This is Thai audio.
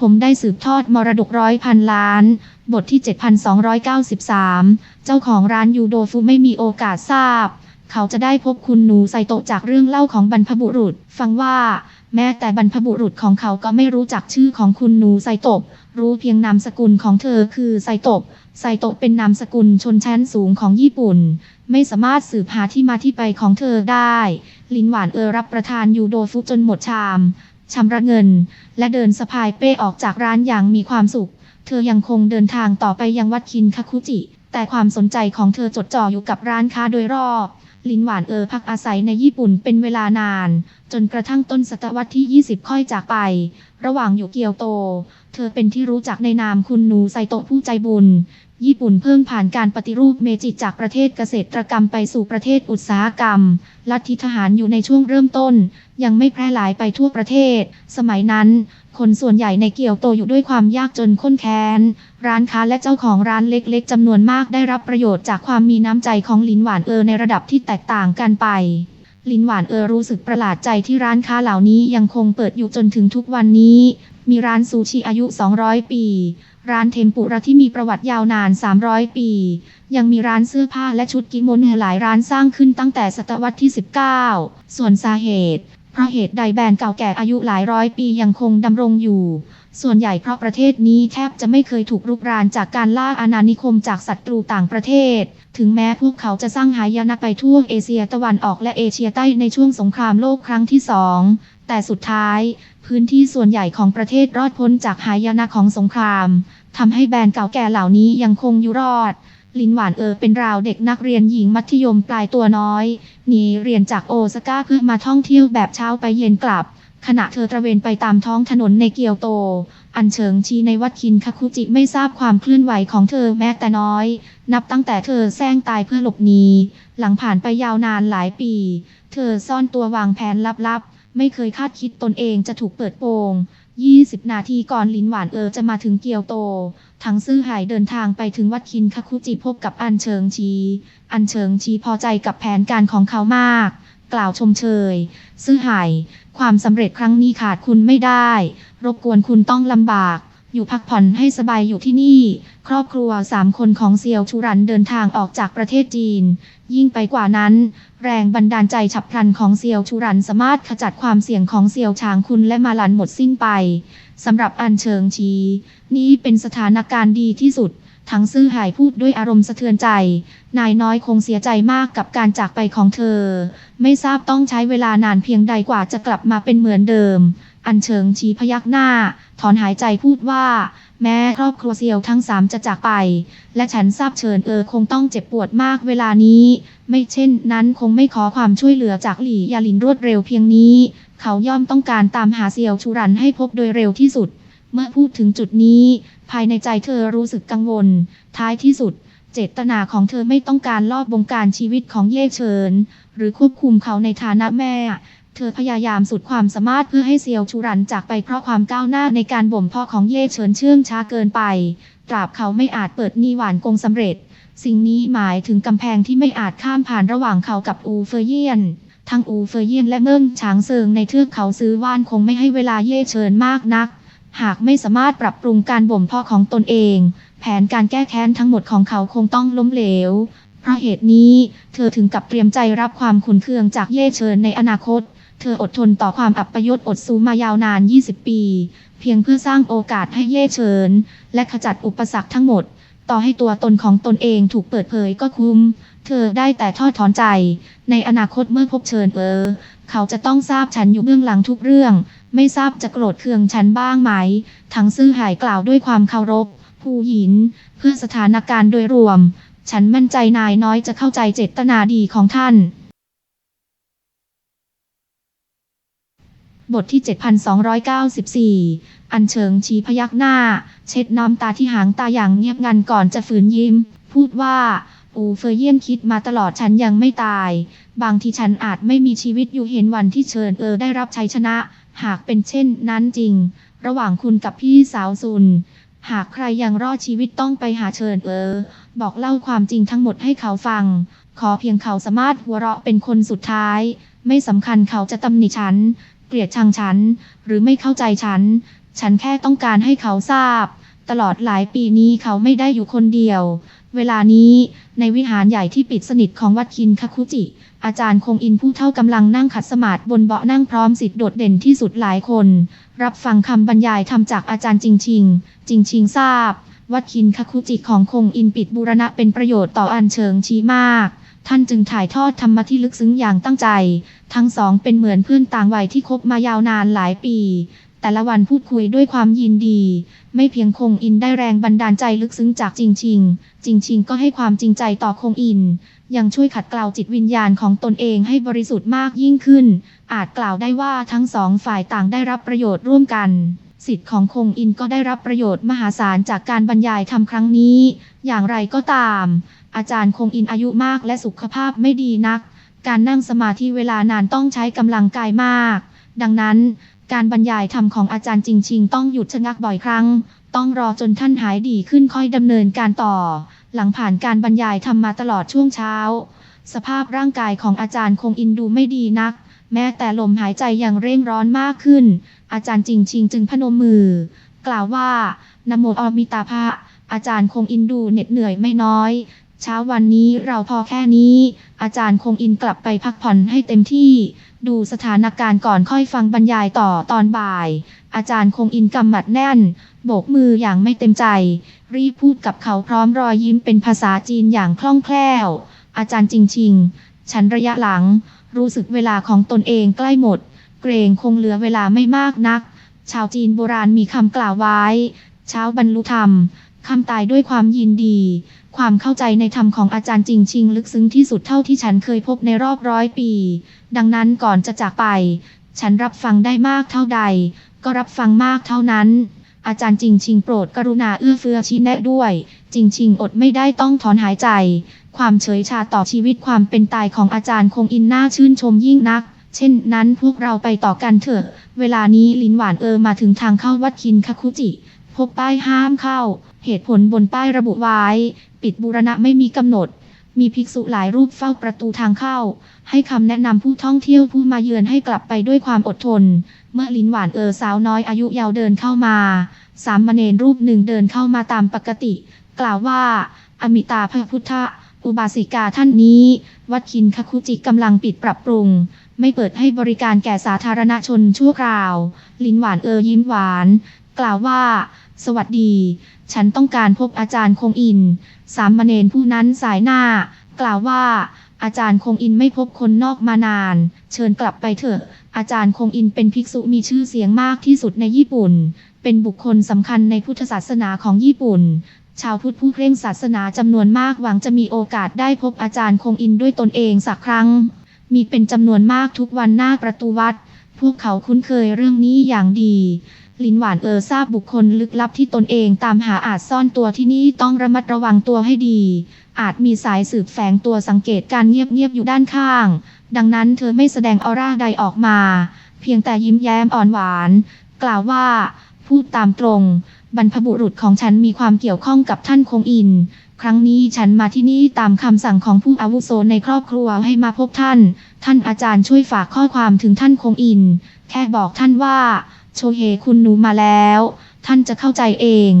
ผมได้สืบทอดมรดกร้อยพันล้าน บทที่ 7293 เจ้าของร้านยูโดฟุไม่มีโอกาสทราบ เขาจะได้พบคุณหนูไซโตะจากเรื่องเล่าของบรรพบุรุษ ฟังว่า แม้แต่บรรพบุรุษของเขาก็ไม่รู้จักชื่อของคุณหนูไซโตะ รู้เพียงนามสกุลของเธอคือไซโตะ ไซโตะเป็นนามสกุลชนชั้นสูงของญี่ปุ่น ไม่สามารถสืบหาที่มาที่ไปของเธอได้ ลินหวานเออรับประทานยูโดฟุจนหมดชาม ชำระเงิน และเดินสะพายเป้ออกจากร้านอย่างมีความสุข เธอยังคงเดินทางต่อไปยังวัดคินคาคุจิ แต่ความสนใจของเธอจดจ่ออยู่กับร้านค้าโดยรอบลินหวานเออพักอาศัยในญี่ปุ่นเป็นเวลานาน จนกระทั่งต้นศตวรรษที่ 20 ค่อยจากไป ระหว่างอยู่เกียวโต เธอเป็นที่รู้จักในนามคุณนูไซโตะผู้ใจบุญ ญี่ปุ่นเพิ่งผ่านการปฏิรูปเมจิจากประเทศเกษตรกรรมไปสู่ประเทศอุตสาหกรรม ลัทธิทหารอยู่ในช่วงเริ่มต้น ยังไม่แพร่หลายไปทั่วประเทศ สมัยนั้น คนส่วนใหญ่ในเกียวโตอยู่ด้วยความยากจนข้นแค้น ร้านค้าและเจ้าของร้านเล็กๆจำนวนมากได้รับประโยชน์จากความมีน้ำใจของลินหวานเออในระดับที่แตกต่างกันไปลินหวานเออรู้สึกประหลาดใจที่ร้านค้าเหล่านี้ยังคงเปิดอยู่จนถึงทุกวันนี้ มีร้านซูชิอายุ 200 ปี ร้านเทมปุระที่มีประวัติยาวนาน 300 ปี ยังมีร้านเสื้อผ้าและชุดกิโมโนหลายร้านสร้างขึ้นตั้งแต่ศตวรรษที่ 19 ส่วนสาเหตุ เพราะเหตุใดแบรนด์เก่าแก่อายุหลายร้อยปียังคงดำรงอยู่ ส่วนใหญ่เพราะประเทศนี้แทบจะไม่เคยถูกรุกรานจากการล่าอาณานิคมจากศัตรูต่างประเทศ ถึงแม้พวกเขาจะสร้างหายนะไปทั่วเอเชียตะวันออกและเอเชียใต้ในช่วงสงครามโลกครั้งที่สอง แต่สุดท้าย พื้นที่ส่วนใหญ่ของประเทศรอดพ้นจากหายนะของสงครามทำให้แบรนด์เก่าแก่เหล่านี้ยังคงอยู่รอด ลินหวานเออเป็นราวเด็กนักเรียนหญิงมัธยมปลายตัวน้อยหนีเรียนจากโอซาก้าเพื่อมาท่องเที่ยวแบบเช้าไปเย็นกลับ ขณะเธอตระเวนไปตามท้องถนนในเกียวโต อันเฉิงชีในวัดคินคาคุจิไม่ทราบความเคลื่อนไหวของเธอแม้แต่น้อย นับตั้งแต่เธอแซงตายเพื่อหลบหนีหลังผ่านไปยาวนานหลายปี เธอซ่อนตัววางแผนลับๆ ไม่เคยคาดคิดตนเองจะถูกเปิดโปง 20 นาทีก่อนลินหวานเออจะมาถึงเกียวโต ทั้งซื่อหายเดินทางไปถึงวัดคินคาคุจิพบกับอันเชิงชี อันเชิงชีพอใจกับแผนการของเขามาก กล่าวชมเชย ซื่อหาย ความสำเร็จครั้งนี้ขาดคุณไม่ได้ รบกวนคุณต้องลำบาก อยู่พักผ่อนให้สบายอยู่ที่นี่ ครอบครัวสามคนของเซียวชูรันเดินทางออกจากประเทศจีน ยิ่งไปกว่านั้น แรงบันดาลใจฉับพลันของเซียวชูรันสามารถขจัดความเสี่ยงของเซียวชางคุณและมาลันหมดสิ้นไปสำหรับอันเชิงชี นี่เป็นสถานการณ์ดีที่สุดทั้งซื่อหายพูดด้วยอารมณ์สะเทือนใจ นายน้อยคงเสียใจมากกับการจากไปของเธอ ไม่ทราบต้องใช้เวลานานเพียงใดกว่าจะกลับมาเป็นเหมือนเดิม อันเชิงชี้พยักหน้า ถอนหายใจพูดว่า แม้ครอบครัวเซียวทั้งสามจะจากไป และฉันทราบเชิญเออคงต้องเจ็บปวดมากเวลานี้ ไม่เช่นนั้นคงไม่ขอความช่วยเหลือจากหลี่ยาลินรวดเร็วเพียงนี้ เขาย่อมต้องการตามหาเซียวชูรันให้พบโดยเร็วที่สุด เมื่อพูดถึงจุดนี้ ภายในใจเธอรู้สึกกังวล ท้ายที่สุด เจตนาของเธอไม่ต้องการลอบบงการชีวิตของเย่เฉินหรือควบคุมเขาในฐานะแม่ เธอพยายามสุดความสามารถเพื่อให้เซียวชูรันจากไปเพราะความก้าวหน้าในการบ่มเพาะของเย่เฉินเชื่องช้าเกินไป ตราบเขาไม่อาจเปิดนีหวานกงสำเร็จ สิ่งนี้หมายถึงกำแพงที่ไม่อาจข้ามผ่านระหว่างเขากับอูเฟยเยียน ทั้งอูเฟยเยียนและเมิ่งฉางเซิงในเทือกเขาซื้อว่านคงไม่ให้เวลาเย่เฉินมากนัก หากไม่สามารถปรับปรุงการบ่มเพาะของตนเอง แผนการแก้แค้นทั้งหมดของเขาคงต้องล้มเหลว เพราะเหตุนี้ เธอถึงกับเตรียมใจรับความขุนเคืองจากเย่เฉินในอนาคต เธออดทนต่อความอับประยศอดสูมายาวนาน 20 ปี เพียงเพื่อสร้างโอกาสให้เย่เฉิน และขจัดอุปสรรคทั้งหมด ต่อให้ตัวตนของตนเองถูกเปิดเผยก็คุ้ม เธอได้แต่ทอดถอนใจ ในอนาคตเมื่อพบเชิญเออ เขาจะต้องทราบฉันอยู่เบื้องหลังทุกเรื่อง ไม่ทราบจะโกรธเคืองฉันบ้างไหม ทั้งซื่อหายกล่าวด้วยความเคารพผู้หญิน เพื่อสถานการณ์โดยรวม ฉันมั่นใจนายน้อยจะเข้าใจเจตนาดีของท่าน บทที่ 7294 อันเฉิงชี้พยักหน้า เช็ดน้ำตาที่หางตาอย่างเงียบงันก่อนจะฝืนยิ้ม พูดว่า อูเฟยเยี่ยนคิดมาตลอดฉันยังไม่ตาย บางทีฉันอาจไม่มีชีวิตอยู่เห็นวันที่เชิญเออได้รับชัยชนะ หากเป็นเช่นนั้นจริง ระหว่างคุณกับพี่สาวซุน หากใครยังรอดชีวิตต้องไปหาเชิญเออ บอกเล่าความจริงทั้งหมดให้เขาฟัง ขอเพียงเขาสามารถหัวเราะเป็นคนสุดท้าย ไม่สำคัญเขาจะตำหนิฉัน กลียดชังฉัน หรือไม่เข้าใจฉัน ฉันแค่ต้องการให้เขาทราบ ตลอดหลายปีนี้เขาไม่ได้อยู่คนเดียว เวลานี้ในวิหารใหญ่ที่ปิดสนิทของวัดคินคาคุจิ อาจารย์คงอินผู้เท่ากำลังนั่งขัดสมาธิบนเบาะนั่งพร้อมสิทธิ์โดดเด่นที่สุดหลายคน รับฟังคำบรรยายทำจากอาจารย์จริงชิงจริงชิงทราบ วัดคินคาคุจิของคงอินปิดบูรณะเป็นประโยชน์ต่ออันเชิงชี้มาก ท่านจึงถ่ายทอดธรรมะที่ลึกซึ้งอย่างตั้งใจ ทั้งสองเป็นเหมือนเพื่อนต่างวัยที่คบมายาวนานหลายปี แต่ละวันพูดคุยด้วยความยินดี ไม่เพียงคงอินได้แรงบันดาลใจลึกซึ้งจากจริงชิง จริงชิงก็ให้ความจริงใจต่อคงอิน ยังช่วยขัดเกลาจิตวิญญาณของตนเองให้บริสุทธิ์มากยิ่งขึ้น อาจกล่าวได้ว่าทั้งสองฝ่ายต่างได้รับประโยชน์ร่วมกัน สิทธิ์ของคงอินก็ได้รับประโยชน์มหาศาลจากการบรรยายธรรมครั้งนี้ อย่างไรก็ตาม อาจารย์คงอินอายุมากและสุขภาพไม่ดีนัก การนั่งสมาธิเวลานานต้องใช้กำลังกายมาก ดังนั้น การบรรยายธรรมของอาจารย์จริงชิงต้องหยุดชะงักบ่อยครั้ง ต้องรอจนท่านหายดีขึ้นค่อยดำเนินการต่อ หลังผ่านการบรรยายธรรมมาตลอดช่วงเช้า สภาพร่างกายของอาจารย์คงอินดูไม่ดีนัก แม้แต่ลมหายใจย่างเร่งร้อนมากขึ้น อาจารย์จริงชิงจึงพนมมือ กล่าวว่านโมอมิตาภะอาจารย์คงอินดูเหน็ดเหนื่อยไม่น้อย เช้าวันนี้เราพอแค่นี้ อาจารย์คงอินกลับไปพักผ่อนให้เต็มที่ ดูสถานการณ์ก่อนค่อยฟังบรรยายต่อตอนบ่าย อาจารย์คงอินกำหมัดแน่น โบกมืออย่างไม่เต็มใจ รีพูดกับเขาพร้อมรอยยิ้มเป็นภาษาจีนอย่างคล่องแคล่ว อาจารย์จริงชิงฉันระยะหลัง รู้สึกเวลาของตนเองใกล้หมด เกรงคงเหลือเวลาไม่มากนัก ชาวจีนโบราณมีคำกล่าวไว้ เช้าบรรลุธรรมคำตายด้วยความยินดี ความเข้าใจในธรรมของอาจารย์จริงชิงลึกซึ้งที่สุดเท่าที่ฉันเคยพบในรอบร้อยปี ดังนั้นก่อนจะจากไป ฉันรับฟังได้มากเท่าใด ก็รับฟังมากเท่านั้น อาจารย์จริงชิงโปรดกรุณาเอื้อเฟื้อชี้แนะด้วย จริงชิงอดไม่ได้ต้องถอนหายใจ ความเฉยชาต่อชีวิตความเป็นตายของอาจารย์คงอินน่าชื่นชมยิ่งนัก เช่นนั้นพวกเราไปต่อกันเถอะ เวลานี้ลินหวานเออมาถึงทางเข้าวัดคินคาคุจิ พบป้ายห้ามเข้า เหตุผลบนป้ายระบุไว้ ปิดบูรณะไม่มีกำหนด มีภิกษุหลายรูปเฝ้าประตูทางเข้า ให้คำแนะนำผู้ท่องเที่ยวผู้มาเยือนให้กลับไปด้วยความอดทน เมื่อลินหวานเออสาวน้อยอายุยาวเดินเข้ามา สามเณรรูปหนึ่งเดินเข้ามาตามปกติ กล่าวว่า อมิตาพระพุทธ อุบาสิกาท่านนี้ วัดคินคคุจิกำลังปิดปรับปรุง ไม่เปิดให้บริการแก่สาธารณชนชั่วคราว ลินหวานเออยิ้มหวาน กล่าวว่า สวัสดี ฉันต้องการพบอาจารย์คงอิน สามเณรผู้นั้นสายหน้า กล่าวว่า อาจารย์คงอินไม่พบคนนอกมานาน เชิญกลับไปเถอะ อาจารย์คงอินเป็นภิกษุมีชื่อเสียงมากที่สุดในญี่ปุ่น เป็นบุคคลสำคัญในพุทธศาสนาของญี่ปุ่น ชาวพุทธผู้เคร่งศาสนาจำนวนมากหวังจะมีโอกาสได้พบอาจารย์คงอินด้วยตนเองสักครั้ง มีเป็นจำนวนมากทุกวันหน้าประตูวัด พวกเขาคุ้นเคยเรื่องนี้อย่างดีลินหวานเออทราบบุคคลลึกลับที่ตนเองตามหาอาจซ่อนตัวที่นี่ต้องระมัดระวังตัวให้ดี อาจมีสายสืบแฝงตัวสังเกตการเงียบๆอยู่ด้านข้าง ดังนั้นเธอไม่แสดงออร่าใดออกมา เพียงแต่ยิ้มแย้มอ่อนหวาน กล่าวว่า พูดตามตรง บรรพบุรุษของฉันมีความเกี่ยวข้องกับท่านคงอิน ครั้งนี้ฉันมาที่นี่ตามคำสั่งของผู้อาวุโสในครอบครัวให้มาพบท่าน ท่านอาจารย์ช่วยฝากข้อความถึงท่านคงอิน แค่บอกท่านว่า โชเฮคุณหนูมาแล้ว ท่านจะเข้าใจเอง